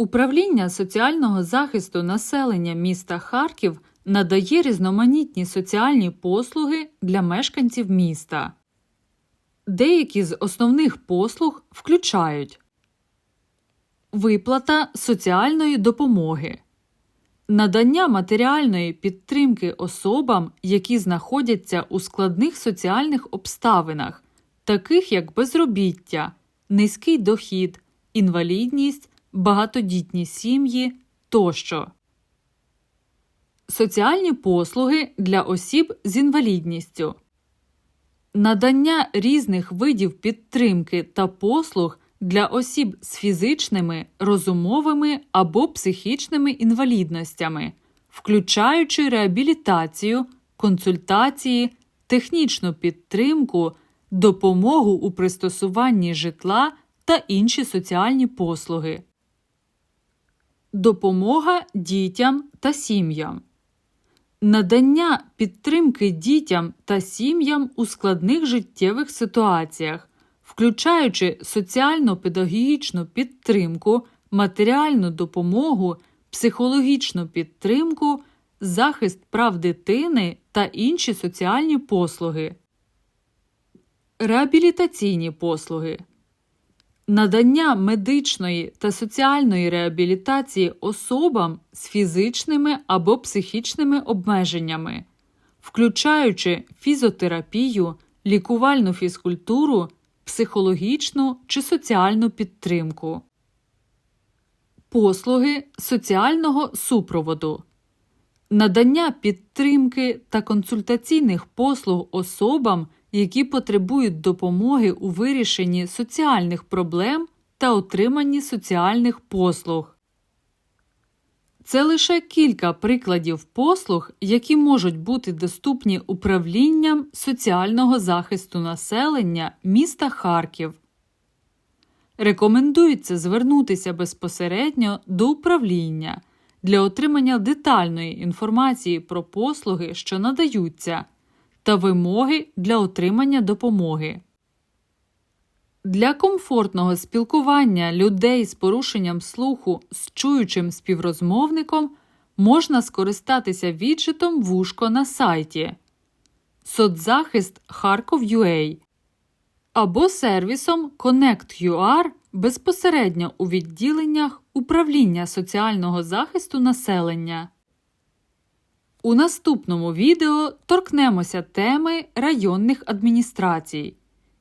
Управління соціального захисту населення міста Харків надає різноманітні соціальні послуги для мешканців міста. Деякі з основних послуг включають виплата соціальної допомоги, надання матеріальної підтримки особам, які знаходяться у складних соціальних обставинах, таких як безробіття, низький дохід, інвалідність, багатодітні сім'ї тощо. Соціальні послуги для осіб з інвалідністю, надання різних видів підтримки та послуг для осіб з фізичними, розумовими або психічними інвалідностями, включаючи реабілітацію, консультації, технічну підтримку, допомогу у пристосуванні житла та інші соціальні послуги. Допомога дітям та сім'ям. Надання підтримки дітям та сім'ям у складних життєвих ситуаціях, включаючи соціально-педагогічну підтримку, матеріальну допомогу, психологічну підтримку, захист прав дитини та інші соціальні послуги. Реабілітаційні послуги. Надання медичної та соціальної реабілітації особам з фізичними або психічними обмеженнями, включаючи фізіотерапію, лікувальну фізкультуру, психологічну чи соціальну підтримку, послуги соціального супроводу, надання підтримки та консультаційних послуг особам які потребують допомоги у вирішенні соціальних проблем та отриманні соціальних послуг. Це лише кілька прикладів послуг, які можуть бути доступні управлінням соціального захисту населення міста Харків. Рекомендується звернутися безпосередньо до управління для отримання детальної інформації про послуги, що надаються та вимоги для отримання допомоги. Для комфортного спілкування людей з порушенням слуху з чуючим співрозмовником можна скористатися віджитом вушко на сайті Соцзахист Харков.ua або сервісом Connect.ua безпосередньо у відділеннях Управління соціального захисту населення. У наступному відео торкнемося теми районних адміністрацій,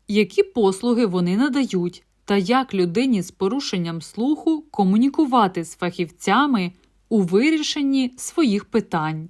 які послуги вони надають та як людині з порушенням слуху комунікувати з фахівцями у вирішенні своїх питань.